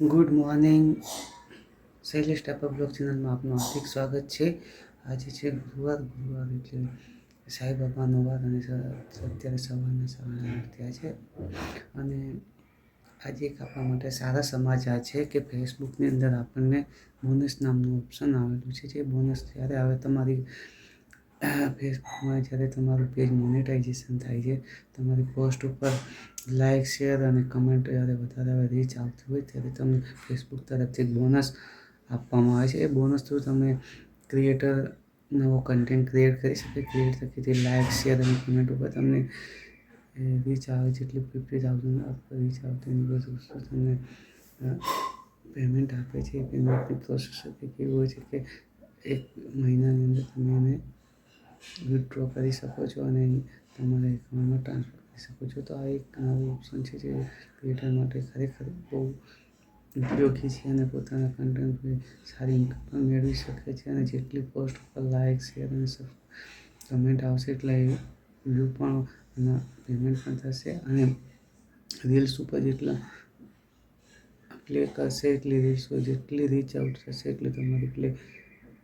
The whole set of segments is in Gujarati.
Good morning. Shailesh Tapa blog ચેનલમાં આપનું હાર્દિક સ્વાગત છે. આજે છે ગુરુવાર ગુરુવાર એટલે સાંઈબાબાનો વાર અને અત્યારે સવારના સવારના થયા છે. અને આજે એક આપણા માટે સારા સમાચાર છે કે ફેસબુકની અંદર આપણને બોનસ નામનું ઓપ્શન આવેલું છે. જે બોનસ જ્યારે આવે તમારી ફેસબુકમાં જ્યારે તમારું પેજ મોનેટાઇઝેશન થાય છે. તમારી પોસ્ટ ઉપર લાઇક શેર અને કમેન્ટ જ્યારે વધારે રીચ આવતી હોય ત્યારે તમને ફેસબુક તરફથી બોનસ આપવામાં આવે છે. એ બોનસ થ્રુ તમે ક્રિએટર નવો કન્ટેન્ટ ક્રિએટ કરી શકે. ક્રિએટ થકી લાઇક શેર અને કમેન્ટ ઉપર તમને રીચ આવે. છે એટલે ફિફ્ટી થાઉઝન્ડ રીચ આવતી બધું તમને પેમેન્ટ આપે છે. પેમેન્ટની પ્રોસેસ કેવું હોય છે કે એક મહિનાની અંદર તમે એને વિથડ્રો કરી શકો છો અને તમારા એકાઉન્ટમાં ટ્રાન્સફર કરી શકો છો. તો આ એક નવું ઓપ્શન છે જે ક્રિએટર માટે ખરેખર બહુ ઉપયોગી છે અને પોતાના કન્ટેન્ટ સારી ઇન્કમ પણ મેળવી શકે છે અને જેટલી પોસ્ટ ઉપર લાઇક શેર અને કમેન્ટ આવશે એટલે વ્યૂ પણ અને પેમેન્ટ પણ થશે અને રીલ્સ ઉપર જેટલા પ્લે કરશે એટલી રીલ્સ જેટલી રીચ આઉટ થશે એટલી તમારી પ્લે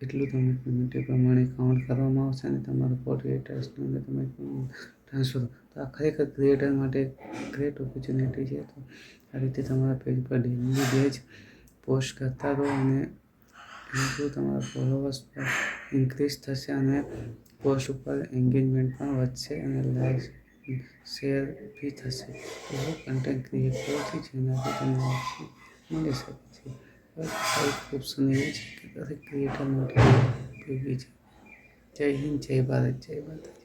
એટલું તમે પેમેન્ટ એ પ્રમાણે કાઉન્ટ કરવામાં આવશે અને તમારું પોર્ટ એટ અવર્સની તમે ટ્રાન્સફર તો આ ખરેખર ક્રિએટર માટે ગ્રેટ ઓપોર્ચ્યુનિટી છે. તો આ રીતે તમારા પેજ પર ડેલી બેજ પોસ્ટ કરતા રહો અને એનાથી તમારા ફોલોવર્સ ઇન્ક્રીઝ થશે અને પોસ્ટ ઉપર એન્ગેજમેન્ટ પણ વધશે અને લાઈક શેર બી થશે. એવો કન્ટેન્ટ ક્રિએટ કરો છો જેનાથી તમને મળી શકે છે. ઓપ્શન એવું છે કે દરેક ક્રિએટર માટે ઉપયોગી છે જય હિન્દ, જય ભારત, જય માતાજી.